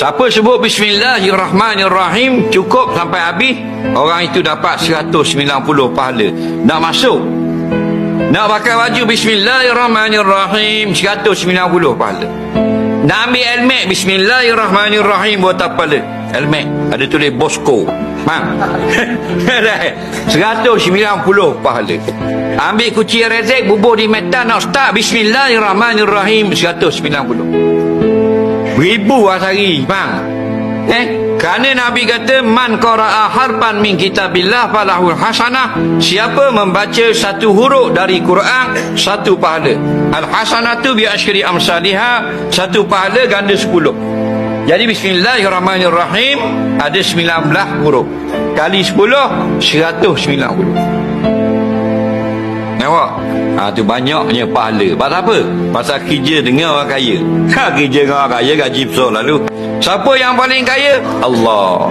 Siapa sebut Bismillahirrahmanirrahim cukup sampai habis, orang itu dapat 190 pahala. Nak masuk? Nak pakai baju Bismillahirrahmanirrahim 190 pahala. Nak ambil helmet Bismillahirrahmanirrahim Buat apa pahala? Helmet Ada tulis Bosco. Faham? 190 pahala. Ambil kunci rezek Bubuh di metal Nak start. Bismillahirrahmanirrahim 190 Ribu asari Faham Eh, kerana Nabi kata man qara'a harfan min kitabillah falahul hasanah. Siapa membaca satu huruf dari Quran, satu pahala. Al hasanatu bi asyri amsalihha, satu pahala ganda 10. Jadi bismillahirrahmanirrahim ada 19 huruf. Kali 10 190. Nampak? Ha, tu banyaknya pahala. Pasal apa? Pasal kerja dengan orang kaya. Ha, kerja dengan orang kaya gaji besar lalu. Siapa yang paling kaya? Allah.